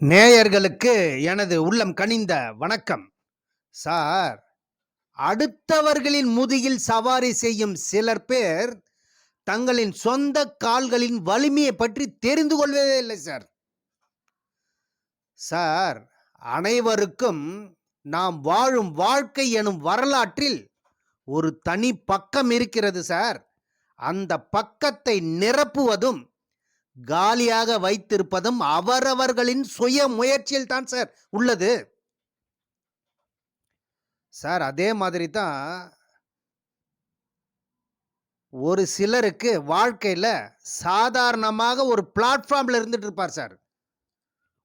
நேயர்களுக்கு எனது உள்ளம் கனிந்த வணக்கம். சார் அடுத்தவர்களின் முதுகில் சவாரி செய்யும் சிலர் பேர் தங்களின் சொந்த கால்களின் வலிமையை பற்றி தெரிந்து கொள்வதே இல்லை சார். சார் அனைவருக்கும் நாம் வாழும் வாழ்க்கை எனும் வரலாற்றில் ஒரு தனி பக்கம் இருக்கிறது சார். அந்த பக்கத்தை நிரப்புவதும் காலியாக வைத்திருப்பதும் அவரவர்களின் சுய முயற்சியில் தான் சார் உள்ளது. சார் அதே மாதிரி தான் ஒரு சிலருக்கு வாழ்க்கையில் சாதாரணமாக ஒரு பிளாட்ஃபார்மில் இருந்துட்டு இருப்பார் சார்.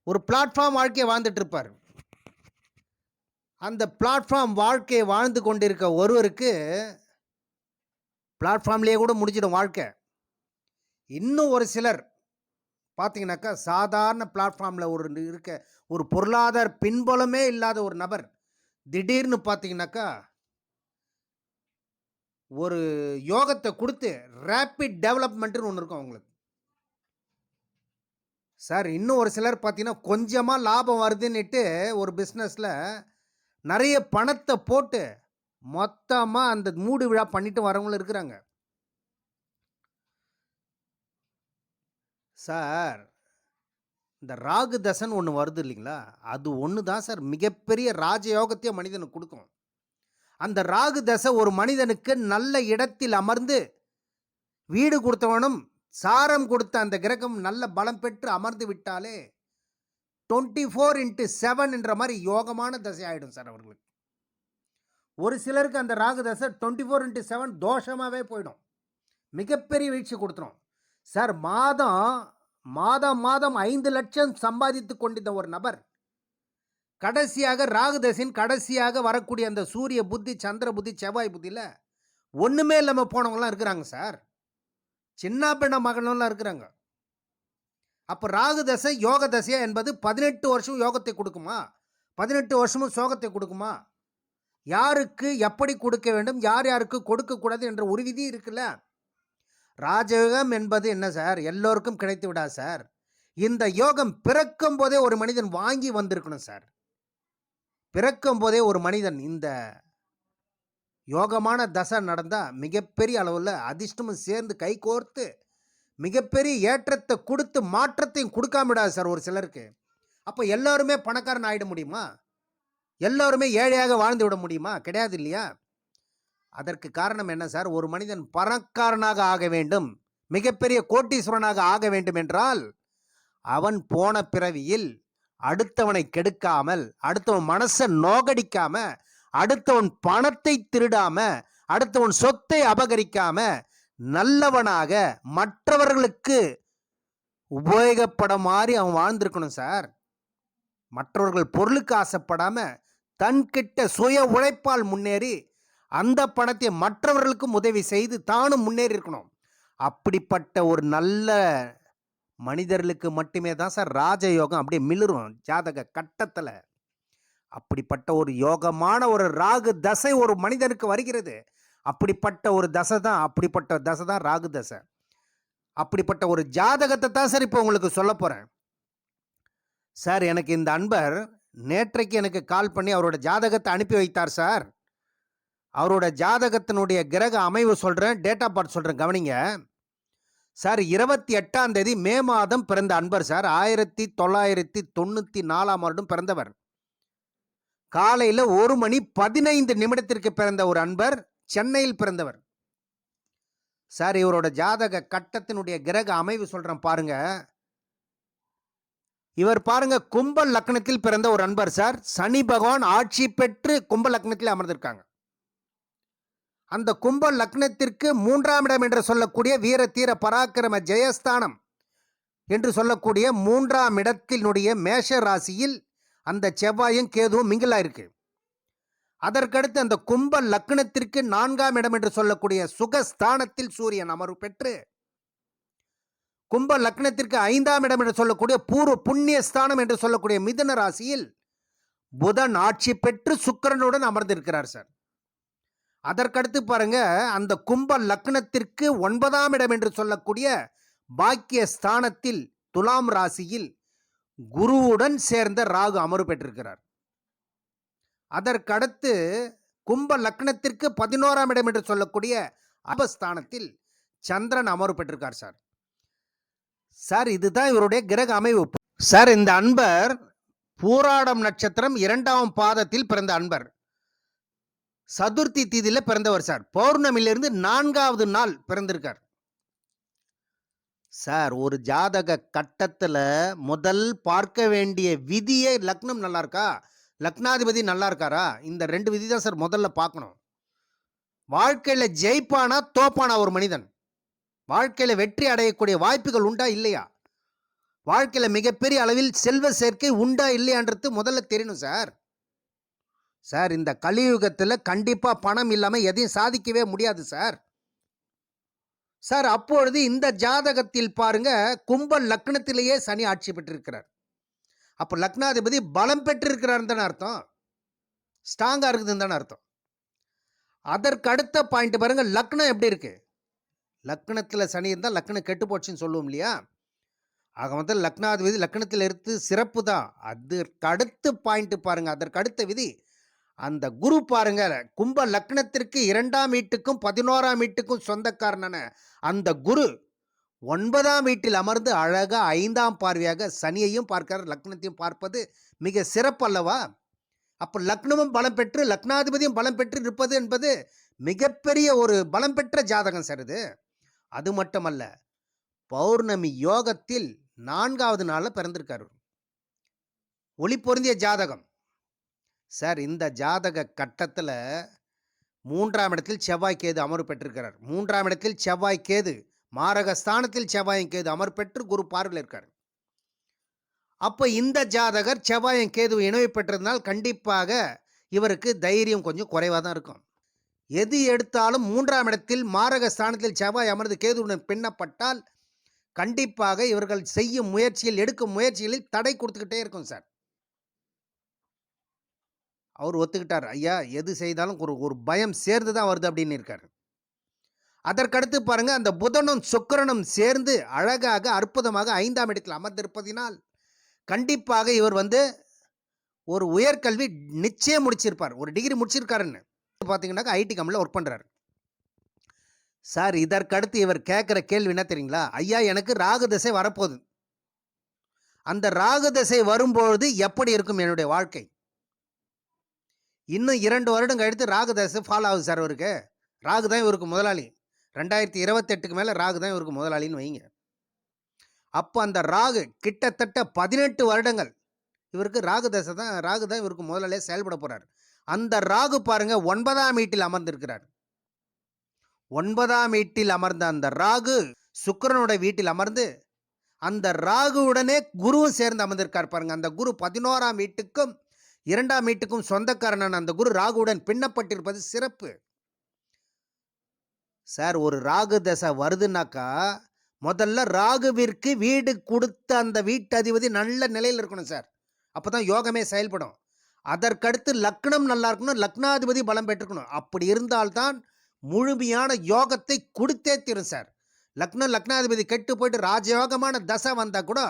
ஒரு பிளாட்ஃபார்ம் வாழ்க்கையை வாழ்ந்துட்டு இருப்பார். அந்த பிளாட்ஃபார்ம் வாழ்க்கையை வாழ்ந்து கொண்டிருக்க ஒருவருக்கு பிளாட்ஃபார்ம்லேயே கூட முடிஞ்சிடும் வாழ்க்கை. இன்னும் ஒரு சிலர் பார்த்தீங்கன்னாக்கா சாதாரண பிளாட்ஃபார்மில் ஒரு இருக்க ஒரு பொருளாதார பின்புலமே இல்லாத ஒரு நபர் திடீர்னு பார்த்தீங்கன்னாக்கா ஒரு யோகத்தை கொடுத்து ரேப்பிட் டெவலப்மெண்ட்டுன்னு ஒன்று இருக்கும் அவங்களுக்கு. சார் இன்னும் ஒரு சிலர் பார்த்தீங்கன்னா கொஞ்சமாக லாபம் வருதுன்னுட்டு ஒரு பிஸ்னஸில் நிறைய பணத்தை போட்டு மொத்தமாக அந்த மூடு விழா பண்ணிட்டு வரவங்களும் இருக்கிறாங்க. சார் இந்த ராகு தசன் ஒன்று வருது இல்லைங்களா? அது ஒன்று தான் சார். மிகப்பெரிய ராஜயோகத்தையே மனிதனுக்கு கொடுக்கும். அந்த ராகு தசை ஒரு மனிதனுக்கு நல்ல இடத்தில் அமர்ந்து வீடு கொடுத்தவனும் சாரம் கொடுத்த அந்த கிரகம் நல்ல பலம் பெற்று அமர்ந்து விட்டாலே டுவெண்ட்டி ஃபோர் இன்ட்டு செவன் என்ற மாதிரி யோகமான தசை ஆகிடும் சார் அவர்களுக்கு. ஒரு சிலருக்கு அந்த ராகு தசை டுவெண்ட்டி ஃபோர் இன்ட்டு செவன் தோஷமாகவே போயிடும். மிகப்பெரிய வீழ்ச்சி கொடுத்துரும். சார் மாதம் மாதம் மாதம் ஐந்து லட்சம் சம்பாதித்து கொண்டிருந்த ஒரு நபர். கடைசியாக ராகுதசின் கடைசியாக வரக்கூடிய அந்த சூரிய புத்தி சந்திர புத்தி செவ்வாய் புத்தியில் ஒன்றுமே இல்லாமல் போனவங்களாம் இருக்கிறாங்க சார். சின்ன பெண்ண மகனெல்லாம் இருக்கிறாங்க. அப்போ ராகு தசை யோக தசையா என்பது பதினெட்டு வருஷம் யோகத்தை கொடுக்குமா? பதினெட்டு வருஷமும் சோகத்தை கொடுக்குமா? யாருக்கு எப்படி கொடுக்க வேண்டும்? யார் யாருக்கு கொடுக்கக்கூடாது என்ற ஒரு விதி இருக்குல்ல. ராஜயோகம் என்பது என்ன சார்? எல்லோருக்கும் கிடைத்து விடாது சார். இந்த யோகம் பிறக்கும் போதே ஒரு மனிதன் வாங்கி வந்திருக்கணும் சார். பிறக்கும் போதே ஒரு மனிதன் இந்த யோகமான தசை நடந்தால் மிகப்பெரிய அளவில் அதிர்ஷ்டமும் சேர்ந்து கை கோர்த்து மிகப்பெரிய ஏற்றத்தை கொடுத்து மாற்றத்தையும் கொடுக்காம விடாது சார் ஒரு சிலருக்கு. அப்போ எல்லாருமே பணக்காரன் ஆகிட முடியுமா? எல்லோருமே ஏழையாக வாழ்ந்து விட முடியுமா? கிடையாது இல்லையா? அதற்கு காரணம் என்ன சார்? ஒரு மனிதன் பணக்காரனாக ஆக வேண்டும். மிகப்பெரிய கோட்டீஸ்வரனாக ஆக வேண்டும் என்றால் அவன் போன பிறவியில் அடுத்தவனை கெடுக்காமல் அடுத்தவன் மனசை நோகடிக்காம அடுத்தவன் பணத்தை திருடாம அடுத்தவன் சொத்தை அபகரிக்காம நல்லவனாக மற்றவர்களுக்கு உபயோகப்பட மாதிரி அவன் வாழ்ந்திருக்கணும் சார். மற்றவர்கள் பொருளுக்கு ஆசைப்படாம தன்கிட்ட சுய உழைப்பால் முன்னேறி அந்த பணத்தை மற்றவர்களுக்கும் உதவி செய்து தானும் முன்னேறி இருக்கணும் அப்படிப்பட்ட ஒரு நல்ல மனிதர்களுக்கு மட்டுமே தான் சார் ராஜயோகம் அப்படியே மிளிரும் ஜாதக கட்டத்தில். அப்படிப்பட்ட ஒரு யோகமான ஒரு ராகு தசை ஒரு மனிதனுக்கு வருகிறது. அப்படிப்பட்ட ஒரு தசை தான் அப்படிப்பட்ட தசை தான் ராகு தசை. அப்படிப்பட்ட ஒரு ஜாதகத்தை தான் சார் இப்போ உங்களுக்கு சொல்ல போகிறேன் சார் எனக்கு இந்த அன்பர் நேற்றைக்கு எனக்கு கால் பண்ணி அவரோட ஜாதகத்தை அனுப்பி வைத்தார் சார். அவரோட ஜாதகத்தினுடைய கிரக அமைவு சொல்கிறேன் டேட் ஆஃப் பர்த் சொல்கிறேன் கவனிங்க. சார் இருபத்தி எட்டாம் தேதி மே மாதம் பிறந்த அன்பர் சார் ஆயிரத்தி தொள்ளாயிரத்தி தொண்ணூற்றி நாலாம் வருடம் பிறந்தவர். காலையில் ஒரு மணி பதினைந்து நிமிடத்திற்கு பிறந்த ஒரு அன்பர் சென்னையில் பிறந்தவர். சார் இவரோட ஜாதக கட்டத்தினுடைய கிரக அமைவு சொல்கிறேன் பாருங்க. இவர் பாருங்க கும்ப லக்னத்தில் பிறந்த ஒரு அன்பர் சார் சனி பகவான் ஆட்சி பெற்று கும்ப லக்னத்தில் அமர்ந்திருக்காங்க. அந்த கும்ப லக்னத்திற்கு மூன்றாம் இடம் என்று சொல்லக்கூடிய வீர தீர பராக்கிரம ஜெயஸ்தானம் என்று சொல்லக்கூடிய மூன்றாம் இடத்தினுடைய மேஷ ராசியில் அந்த செவ்வாயும் கேதுவும் மிங்கிலாயிருக்கு. அதற்கடுத்து அந்த கும்ப லக்னத்திற்கு நான்காம் இடம் என்று சொல்லக்கூடிய சுகஸ்தானத்தில் சூரியன் அமர்வு பெற்று கும்ப லக்னத்திற்கு ஐந்தாம் இடம் என்று சொல்லக்கூடிய பூர்வ புண்ணிய ஸ்தானம் என்று சொல்லக்கூடிய மிதுன ராசியில் புதன் ஆட்சி பெற்று சுக்கிரனுடன் அமர்ந்திருக்கிறார் சார். அதற்கடுத்து பாருங்க அந்த கும்ப லக்னத்திற்கு ஒன்பதாம் இடம் என்று சொல்லக்கூடிய பாக்கிய ஸ்தானத்தில் துலாம் ராசியில் குருவுடன் சேர்ந்த ராகு அமர்வு பெற்றிருக்கிறார். அதற்கடுத்து கும்ப லக்னத்திற்கு பதினோராம் இடம் என்று சொல்லக்கூடிய அபஸ்தானத்தில் சந்திரன் அமர்வு பெற்றிருக்கார் சார். சார் இதுதான் இவருடைய கிரக அமைவு. சார் இந்த அன்பர் பூராடம் நட்சத்திரம் இரண்டாம் பாதத்தில் பிறந்த அன்பர். சதுர்த்தி தீதியில் பிறந்தவர் சார். பௌர்ணமியிலிருந்து நான்காவது நாள் பிறந்திருக்கார். சார் ஒரு ஜாதக கட்டத்தில் முதல் பார்க்க வேண்டிய விதியே லக்னம் நல்லா இருக்கா லக்னாதிபதி நல்லா இருக்காரா இந்த ரெண்டு விதி தான் சார் முதல்ல பார்க்கணும். வாழ்க்கையில் ஜெயிப்பானா தோப்பானா ஒரு மனிதன்? வாழ்க்கையில் வெற்றி அடையக்கூடிய வாய்ப்புகள் உண்டா இல்லையா? வாழ்க்கையில் மிகப்பெரிய அளவில் செல்வ சேர்க்கை உண்டா இல்லையான்றது முதல்ல தெரியணும் சார். சார் இந்த கலியுகத்தில் கண்டிப்பாக பணம் இல்லாமல் எதையும் சாதிக்கவே முடியாது சார். சார் அப்பொழுது இந்த ஜாதகத்தில் பாருங்க கும்ப லக்னத்திலேயே சனி ஆட்சி பெற்றிருக்கிறார். அப்போ லக்னாதிபதி பலம் பெற்றிருக்கிறார் தானே அர்த்தம். ஸ்ட்ராங்காக இருக்குதுன்னு தானே அர்த்தம். அதற்கு அடுத்த பாயிண்ட் பாருங்க லக்னம் எப்படி இருக்கு? லக்னத்தில் சனி இருந்தால் லக்னம் கெட்டு போச்சுன்னு சொல்லுவோம் இல்லையா? ஆக வந்து லக்னாதிபதி லக்னத்தில் இருந்து சிறப்பு தான். அதற்கு அடுத்து பாயிண்ட் பாருங்க அதற்கு அடுத்த விதி அந்த குரு பாருங்க கும்ப லக்னத்திற்கு இரண்டாம் வீட்டுக்கும் பதினோராம் வீட்டுக்கும் சொந்தக்காரனான அந்த குரு ஒன்பதாம் வீட்டில் அமர்ந்து அழகாக ஐந்தாம் பார்வையாக சனியையும் பார்க்கிறார் லக்னத்தையும் பார்ப்பது மிக சிறப்பு அல்லவா அப்போ லக்னமும் பலம் பெற்று லக்னாதிபதியும் பலம் பெற்று இருப்பது என்பது மிகப்பெரிய ஒரு பலம் பெற்ற ஜாதகம் சார் இது. அது மட்டுமல்ல பௌர்ணமி யோகத்தில் நான்காவது நாளில் பிறந்திருக்காரு. ஒளி பொருந்திய ஜாதகம். சார் இந்த ஜாதக கட்டத்தில் மூன்றாம் இடத்தில் செவ்வாய் கேது அமர்வு பெற்றிருக்கிறார். மூன்றாம் இடத்தில் செவ்வாய் கேது மாரக ஸ்தானத்தில் செவ்வாயும் கேது அமர் பெற்று குரு பார்வையில் இருக்கார். அப்போ இந்த ஜாதகர் செவ்வாயும் கேது இணைவு பெற்றிருந்தால் கண்டிப்பாக இவருக்கு தைரியம் கொஞ்சம் குறைவாக தான் இருக்கும். எது எடுத்தாலும் மூன்றாம் இடத்தில் மாரக ஸ்தானத்தில் செவ்வாய் அமர்ந்து கேதுவுடன் பின்னப்பட்டால் கண்டிப்பாக இவர்கள் செய்யும் முயற்சியில் எடுக்கும் முயற்சிகளில் தடை கொடுத்துக்கிட்டே இருக்கும் சார். அவர் ஒத்துக்கிட்டார். ஐயா எது செய்தாலும் ஒரு ஒரு பயம் சேர்ந்து தான் வருது அப்படின்னு இருக்கார். அதற்கடுத்து பாருங்கள் அந்த புதனும் சுக்கரனும் சேர்ந்து அழகாக அற்புதமாக ஐந்தாம் இடத்தில் அமர்ந்திருப்பதினால் கண்டிப்பாக இவர் வந்து ஒரு உயர்கல்வி நிச்சயம் முடிச்சிருப்பார். ஒரு டிகிரி முடிச்சிருக்காருன்னு. பார்த்தீங்கன்னாக்கா ஐடி கம்பெனியில் ஒர்க் பண்ணுறாரு சார் இதற்கடுத்து இவர் கேட்குற கேள்வி என்ன தெரியுங்களா? ஐயா எனக்கு ராகு தசை வரப்போகுது. அந்த ராகு தசை வரும்பொழுது எப்படி இருக்கும் என்னுடைய வாழ்க்கை? இன்னும் இரண்டு வருடம் கழித்து ராகு தசை ஃபாலோ ஆகுது சார் இவருக்கு ராகு தான் இவருக்கு முதலாளி. ரெண்டாயிரத்தி இருபத்தெட்டுக்கு மேலே ராகு தான் இவருக்கு முதலாளின்னு வைங்க. அப்போ அந்த ராகு கிட்டத்தட்ட பதினெட்டு வருடங்கள் இவருக்கு ராகு தசை தான் ராகு தான் இவருக்கு முதலாளியாக செயல்பட போகிறார் அந்த ராகு பாருங்க ஒன்பதாம் வீட்டில் அமர்ந்திருக்கிறார். ஒன்பதாம் வீட்டில் அமர்ந்த அந்த ராகு சுக்கிரனோட வீட்டில் அமர்ந்து அந்த ராகுவுடனே குருவும் சேர்ந்து அமர்ந்திருக்கார் பாருங்க. அந்த குரு பதினோராம் வீட்டுக்கும் இரண்டாம் வீட்டுக்கும் சொந்தக்காரனான அந்த குரு ராகுவுடன் பின்னப்பட்டிருப்பது சிறப்பு. சார் ஒரு ராகு தசை வருதுன்னாக்கா முதல்ல ராகுவிற்கு வீடு கொடுத்த அந்த வீட்டு அதிபதி நல்ல நிலையில் இருக்கணும் சார். அப்போ தான் யோகமே செயல்படும். அதற்கடுத்து லக்னம் நல்லா இருக்கணும் லக்னாதிபதி பலம் பெற்றுக்கணும் அப்படி இருந்தால்தான் முழுமையான யோகத்தை கொடுத்தே தீரும் சார். லக்னம் லக்னாதிபதி கெட்டு போயிட்டு ராஜயோகமான தசை வந்தால் கூட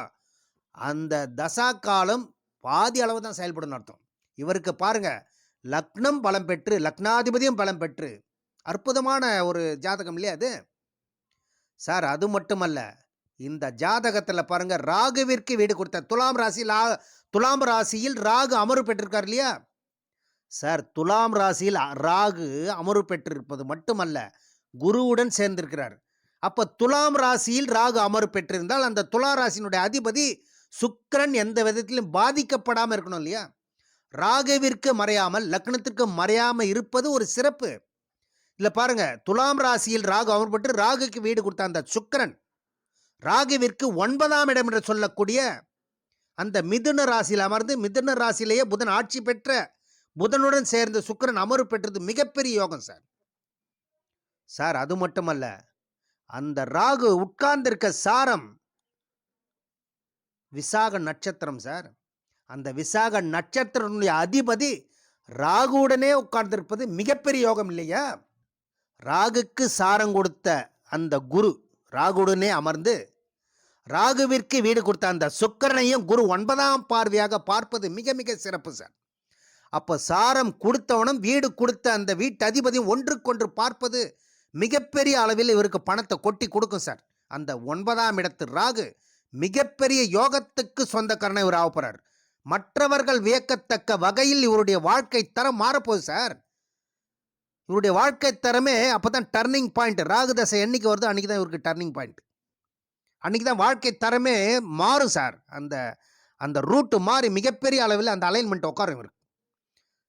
அந்த தசா காலம் பாதி அளவு தான் செயல்படும் அர்த்தம். இவருக்கு பாருங்கள் லக்னம் பலம் பெற்று லக்னாதிபதியும் பலம் பெற்று. அற்புதமான ஒரு ஜாதகம் இல்லையா அது? சார் அது மட்டுமல்ல இந்த ஜாதகத்தில் பாருங்கள் ராகுவிற்கு வீடு கொடுத்த துலாம் ராசியில் லா துலாம் ராசியில் ராகு அமர்வு பெற்றிருக்கார் இல்லையா? சார் துலாம் ராசியில் ராகு அமர்வு பெற்றிருப்பது மட்டுமல்ல குருவுடன் சேர்ந்திருக்கிறார். அப்போ துலாம் ராசியில் ராகு அமர்வு பெற்றிருந்தால் அந்த துலா ராசியினுடைய அதிபதி சுக்கிரன் எந்த விதத்திலும் பாதிக்கப்படாமல் இருக்கணும் இல்லையா? ராகவிற்கு மறையாமல் லக்னத்திற்கு மறையாமல் இருப்பது ஒரு சிறப்பு. இல்லை பாருங்க துலாம் ராசியில் ராகு அமர்பட்டு ராகுக்கு வீடு கொடுத்த அந்த சுக்கரன் ராகுவிற்கு ஒன்பதாம் இடம் என்று சொல்லக்கூடிய அந்த மிதுன ராசியில் அமர்ந்து மிதுன ராசியிலேயே புதன் ஆட்சி பெற்ற புதனுடன் சேர்ந்த சுக்கிரன் அமர்வு பெற்றது மிகப்பெரிய யோகம் சார். சார் அது மட்டுமல்ல அந்த ராகு உட்கார்ந்திருக்க சாரம் விசாக நட்சத்திரம் சார். அந்த விசாக நட்சத்திரனுடைய அதிபதி ராகுவுடனே உட்கார்ந்திருப்பது மிகப்பெரிய யோகம் இல்லையா? ராகுக்கு சாரம் கொடுத்த அந்த குரு ராகுவுடனே அமர்ந்து ராகுவிற்கு வீடு கொடுத்த அந்த சுக்கரனையும் குரு ஒன்பதாம் பார்வையாக பார்ப்பது மிக மிக சிறப்பு சார். அப்போ சாரம் கொடுத்தவனும் வீடு கொடுத்த அந்த வீட்டு அதிபதியும் ஒன்றுக்கொன்று பார்ப்பது மிகப்பெரிய அளவில் இவருக்கு பணத்தை கொட்டி கொடுக்கும் சார். அந்த ஒன்பதாம் இடத்து ராகு மிகப்பெரிய யோகத்துக்கு சொந்தக்காரனை இவர் ஆகப்படுறார் மற்றவர்கள் வியக்கத்தக்க வகையில் இவருடைய வாழ்க்கை தரம் மாறப்போகுது சார். இவருடைய வாழ்க்கை தரமே அப்போ தான் டர்னிங் பாயிண்ட் ராகு தசை என்னைக்கு வருதோ அன்றைக்கி தான் இவருக்கு டர்னிங் பாயிண்ட் அன்றைக்கி தான் வாழ்க்கை தரமே மாறும் சார். அந்த அந்த ரூட்டு மாறி மிகப்பெரிய அளவில் அந்த அலைன்மெண்ட் உட்காரும் இவருக்கு.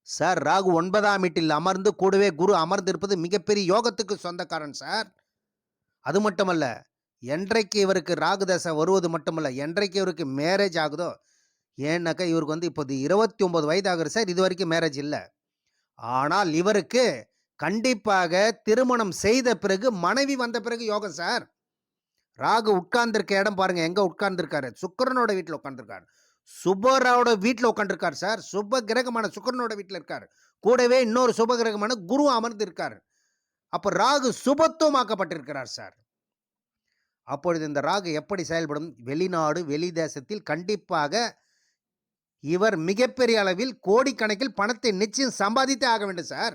சார் ராகு ஒன்பதாம் வீட்டில் அமர்ந்து கூடவே குரு அமர்ந்திருப்பது மிகப்பெரிய யோகத்துக்கு சொந்தக்காரன் சார். அது மட்டுமல்ல என்றைக்கு இவருக்கு ராகு தசை வருவது மட்டுமல்ல என்றைக்கு இவருக்கு மேரேஜ் ஆகுதோ ஏன்னாக்கா இவருக்கு வந்து இப்போது இருபத்தி ஒம்பது வயது ஆகுது சார் இது வரைக்கும் மேரேஜ் இல்லை. ஆனால் இவருக்கு கண்டிப்பாக திருமணம் செய்த பிறகு மனைவி வந்த பிறகு யோகம் சார். ராகு உட்கார்ந்துருக்க இடம் பாருங்க எங்க உட்கார்ந்துருக்காரு? சுக்கிரனோட வீட்டில் உட்காந்துருக்காரு சுபராவோட வீட்டில் உட்காந்துருக்கார் சார். சுப கிரகமான சுக்கிரனோட வீட்டில் இருக்கார். கூடவே இன்னொரு சுப கிரகமான குரு அமர்ந்து இருக்கார் அப்போ ராகு சுபத்துவமாக்கப்பட்டிருக்கிறார் சார். அப்பொழுது இந்த ராகு எப்படி செயல்படும்? வெளிநாடு வெளி தேசத்தில் கண்டிப்பாக இவர் மிகப்பெரிய அளவில் கோடிக்கணக்கில் பணத்தை நிச்சயம் சம்பாதித்தே ஆக வேண்டும் சார்.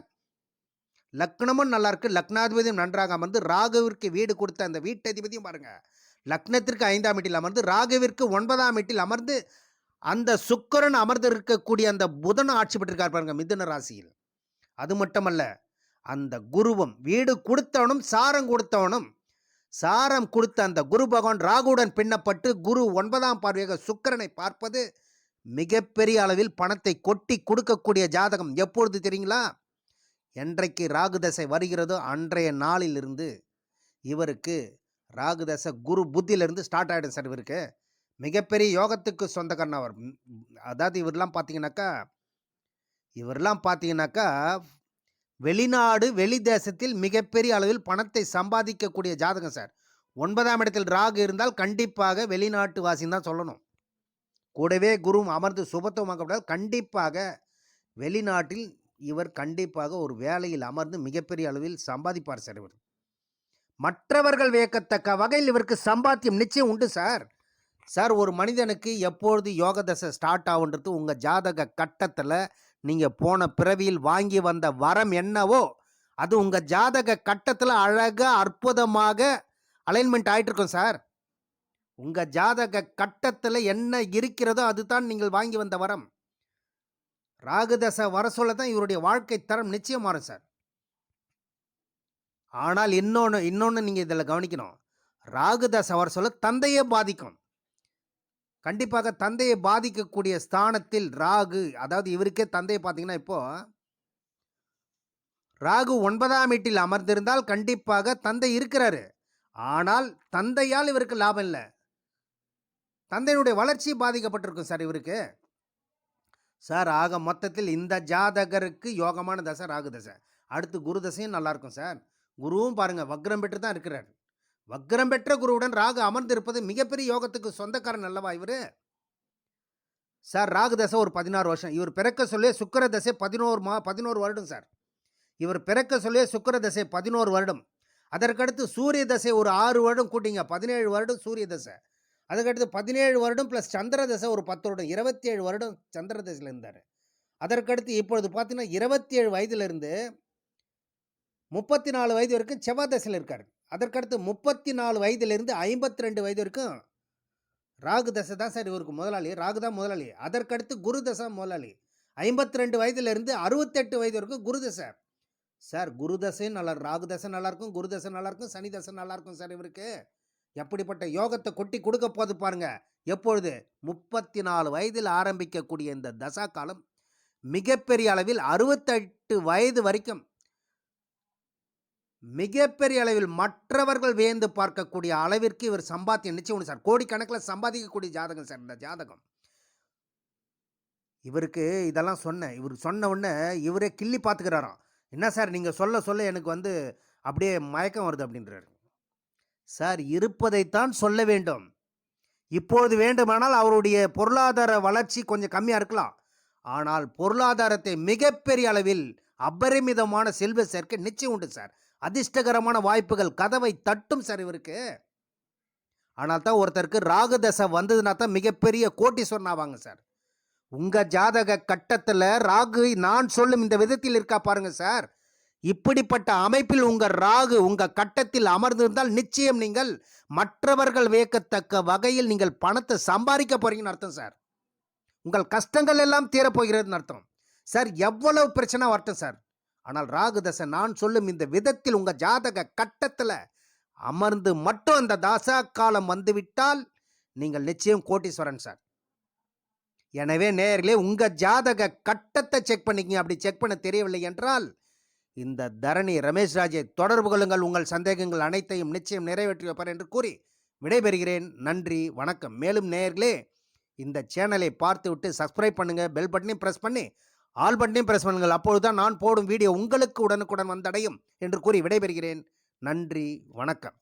லக்னமும் நல்லா இருக்கு. லக்னாதிபதியும் நன்றாக அமர்ந்து ராகுவிற்கு வீடு கொடுத்த அந்த வீட்டதிபதியும் பாருங்க. லக்னத்திற்கு ஐந்தாம் வீட்டில் அமர்ந்து ராகுவிற்கு ஒன்பதாம் வீட்டில் அமர்ந்து அந்த சுக்கரன் அமர்ந்து இருக்கக்கூடிய அந்த புதன் ஆட்சி பெற்றிருக்கார் பாருங்க மிதுன ராசியில். அது மட்டுமல்ல அந்த குருவும் வீடு கொடுத்தவனும் சாரம் கொடுத்தவனும் சாரம் கொடுத்த அந்த குரு பகவான் ராகுடன் பின்னப்பட்டு குரு ஒன்பதாம் பார்வையாக சுக்கிரனை பார்ப்பது மிகப்பெரிய அளவில் பணத்தை கொட்டி கொடுக்கக்கூடிய ஜாதகம். எப்பொழுது தெரியுங்களா? என்றைக்கு ராகு தசை வருகிறதோ அன்றைய நாளிலிருந்து இவருக்கு ராகு தசை குரு புத்தியிலிருந்து ஸ்டார்ட் ஆகிடும் சார் இவருக்கு. மிகப்பெரிய யோகத்துக்கு சொந்தக்காரன் அவர். அதாவது இவரெல்லாம் பார்த்தீங்கன்னாக்கா இவரெல்லாம் பார்த்தீங்கன்னாக்கா வெளிநாடு வெளி தேசத்தில் மிகப்பெரிய அளவில் பணத்தை சம்பாதிக்கக்கூடிய ஜாதகம் சார். ஒன்பதாம் இடத்தில் ராகு இருந்தால் கண்டிப்பாக வெளிநாட்டு வாசின்னு தான் சொல்லணும். கூடவே குருவும் அமர்ந்து சுபத்துவமாக்கப்பட்டால் கண்டிப்பாக வெளிநாட்டில் இவர் கண்டிப்பாக ஒரு வேலையில் அமர்ந்து மிகப்பெரிய அளவில் சம்பாதிப்பார் சார் இவர். மற்றவர்கள் வியக்கத்தக்க வகையில் இவருக்கு சம்பாத்தியம் நிச்சயம் உண்டு சார். சார் ஒரு மனிதனுக்கு எப்பொழுது யோக தசை ஸ்டார்ட் ஆகுன்றது உங்கள் ஜாதக கட்டத்தில் நீங்கள் போன பிறவியில் வாங்கி வந்த வரம் என்னவோ அது உங்கள் ஜாதக கட்டத்தில் அழகாக அற்புதமாக அலைன்மெண்ட் ஆகிட்டுருக்கும் சார். உங்கள் ஜாதக கட்டத்தில் என்ன இருக்கிறதோ அதுதான் நீங்கள் வாங்கி வந்த வரம். ராகுதசை வர சொல்ல தான் இவருடைய வாழ்க்கை தரம் நிச்சயம் மாறும் சார். ஆனால் இன்னொன்று இன்னொன்று நீங்கள் இதில் கவனிக்கணும். ராகுதசை வர சொல்ல தந்தையே பாதிக்கும். கண்டிப்பாக தந்தையை பாதிக்கக்கூடிய ஸ்தானத்தில் ராகு அதாவது இவருக்கே தந்தையை பார்த்தீங்கன்னா இப்போது ராகு ஒன்பதாம் வீட்டில் அமர்ந்திருந்தால் கண்டிப்பாக தந்தை இருக்கிறாரு. ஆனால் தந்தையால் இவருக்கு லாபம் இல்லை. தந்தையினுடைய வளர்ச்சி பாதிக்கப்பட்டிருக்கும் சார் இவருக்கு. சார் ஆக மொத்தத்தில் இந்த ஜாதகருக்கு யோகமான தசை ராகு தசை. அடுத்து குரு தசையும் நல்லாயிருக்கும் சார். குருவும் பாருங்கள் வக்ரம் பெற்று தான் இருக்கிறார். வக்ரம் பெற்ற குருவுடன் ராகு அமர்ந்திருப்பது மிகப்பெரிய யோகத்துக்கு சொந்தக்காரன் அல்லவா இவர்? சார் ராகு தசை ஒரு பதினாறு வருஷம். இவர் பிறக்க சொல்லே சுக்கர தசை பதினோரு மா பதினோரு வருடம் சார். இவர் பிறக்க சொல்லே சுக்கர தசை பதினோரு வருடம். அதற்கடுத்து சூரிய தசை ஒரு ஆறு வருடம் கூட்டிங்க பதினேழு வருடம் சூரிய தசை. அதுக்கடுத்து பதினேழு வருடம் ப்ளஸ் சந்திர தசை ஒரு பத்து வருடம் இருபத்தி ஏழு வருடம் சந்திர தசையில் இருந்தார். அதற்கடுத்து இப்பொழுது பார்த்தீங்கன்னா இருபத்தி ஏழு வயதிலிருந்து முப்பத்தி நாலு வயது வரைக்கும் செவ்வாய் தசையில் இருக்கார். அதற்கடுத்து முப்பத்தி நாலு வயதிலிருந்து ஐம்பத்தி ரெண்டு வயது வரைக்கும் ராகு தசை தான் சார் இவருக்கு முதலாளி. ராகு தான் முதலாளி. அதற்கடுத்து குரு தசை முதலாளி. ஐம்பத்தி ரெண்டு வயதுலேருந்து அறுபத்தெட்டு வயது வரைக்கும் குரு தசை. சார் குரு தசையும் நல்லா ராகு தசை நல்லாயிருக்கும் குரு தசை நல்லாயிருக்கும் சனி தசை நல்லாயிருக்கும் சார் இவருக்கு. எப்படிப்பட்ட யோகத்தை கொட்டி கொடுக்க போது பாருங்க. எப்பொழுது? முப்பத்தி நாலு வயதில் ஆரம்பிக்கக்கூடிய இந்த தசா காலம் மிகப்பெரிய அளவில் அறுபத்தெட்டு வயது வரைக்கும் மிகப்பெரிய அளவில் மற்றவர்கள் வியந்து பார்க்கக்கூடிய அளவிற்கு இவர் சம்பாத்தியம் நிச்சயம் உண்டு சார். கோடிக்கணக்கில் சம்பாதிக்கக்கூடிய ஜாதகம் சார் இந்த ஜாதகம். இவருக்கு இதெல்லாம் சொன்னேன். இவர் சொன்ன உடனே இவரே கிள்ளி பார்த்துக்கிறாராம். என்ன சார் நீங்கள் சொல்ல சொல்ல எனக்கு வந்து அப்படியே மயக்கம் வருது அப்படின்றாரு. சார் இருப்பதைத்தான் சொல்ல வேண்டும். இப்போது வேண்டுமானால் அவருடைய பொருளாதார வளர்ச்சி கொஞ்சம் கம்மியாக இருக்கலாம். ஆனால் பொருளாதாரத்தை மிகப்பெரிய அளவில் அபரிமிதமான செல்வ சேர்க்கை நிச்சயம் உண்டு சார். அதிர்ஷ்டகரமான வாய்ப்புகள் கதவை தட்டும் சார் இவருக்கு. ஆனால் தான் ஒருத்தருக்கு ராகு தசை வந்ததுன்னா தான் மிகப்பெரிய கோட்டி வாங்க சார். உங்கள் ஜாதக கட்டத்தில் ராகு நான் சொல்லும் இந்த விதத்தில் இருக்கா பாருங்க சார். இப்படிப்பட்ட அமைப்பில் உங்கள் ராகு உங்கள் கட்டத்தில் அமர்ந்திருந்தால் நிச்சயம் நீங்கள் மற்றவர்கள் வியக்கத்தக்க வகையில் நீங்கள் பணத்தை சம்பாதிக்க போறீங்கன்னு அர்த்தம் சார். உங்கள் கஷ்டங்கள் எல்லாம் தீரப்போகிறதுன்னு அர்த்தம். சார் எவ்வளவு பிரச்சனை வரட்டும் சார். ஆனால் ராகு தசை நான் சொல்லும் இந்த விதத்தில் உங்க ஜாதக கட்டத்தில் அமர்ந்து மட்டும் அந்த தாசா காலம் வந்துவிட்டால் நீங்கள் நிச்சயம் கோட்டீஸ்வரன் சார். எனவே நேயர்களே உங்க ஜாதக கட்டத்தை செக் பண்ணிக்கங்க. அப்படி செக் பண்ண தெரியவில்லை என்றால் இந்த தரணி ரமேஷ் ராஜை தொடர்பு கொள்ளுங்கள். உங்கள் சந்தேகங்கள் அனைத்தையும் நிச்சயம் நிறைவேற்றி வைப்பார் என்று கூறி விடைபெறுகிறேன். நன்றி வணக்கம். மேலும் நேயர்களே இந்த சேனலை பார்த்துவிட்டு சப்ஸ்கிரைப் பண்ணுங்கள் பெல் பட்டனையும் ப்ரெஸ் பண்ணி ஆல் பட்டனையும் பிரஸ் பண்ணுங்கள் அப்பொழுதுதான் நான் போடும் வீடியோ உங்களுக்கு உடனுக்குடன் வந்தடையும் என்று கூறி விடைபெறுகிறேன். நன்றி வணக்கம்.